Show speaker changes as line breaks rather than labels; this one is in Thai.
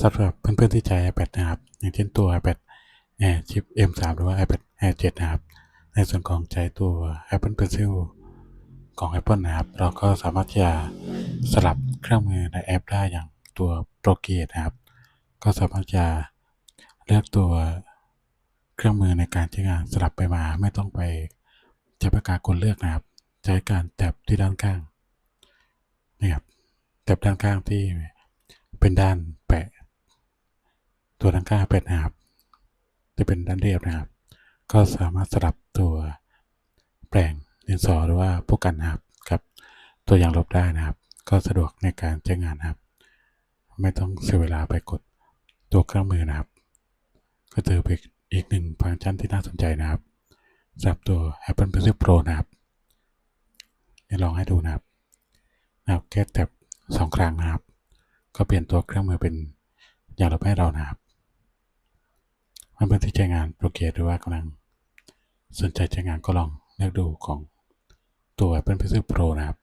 สำหรับเพื่อนๆที่ใช้ iPad นะครับ อย่างเช่นตัว iPad Air Chip M3 หรือว่า iPad Air 7 นะครับ ในส่วนของใช้ตัว Apple Pencil ของ Apple นะครับ เราก็สามารถที่จะสลับเครื่องมือในแอปได้อย่างตัว Procreate นะครับ ก็สามารถจะเลือกตัวเครื่องมือในการใช้งานสลับไปมาไม่ต้องไปใช้ปากกากดเลือกนะครับ ใช้การแตบที่ด้านข้างนี่ครับแตบด้านข้างที่เป็นด้าน ตัวด้านข้างเป็ดนะครับจะเป็นด้านเรียบนะครับ ก็สามารถสลับตัวแปลงดินสอหรือว่าพวกกันนะครับกับตัวอย่างลบได้นะครับ ก็สะดวกในการใช้งานนะครับ ไม่ต้องเสียเวลาไปกดตัวเครื่องมือนะครับ ก็ถือเป็นอีกหนึ่งฟังก์ชันที่น่าสนใจนะครับสำหรับตัว Apple Pencil Pro นะครับเดี๋ยวลองให้ดูนะครับนะครับแค่แตบสองครั้งนะครับ ก็เปลี่ยนตัวเครื่องมือเป็นอย่างลบให้เรานะครับ เพื่อนๆที่ใช้งานโปรเกรสหรือว่ากำลังสนใจใช้งานก็ลองเลือกดูของตัว Apple Pencil Pro นะครับ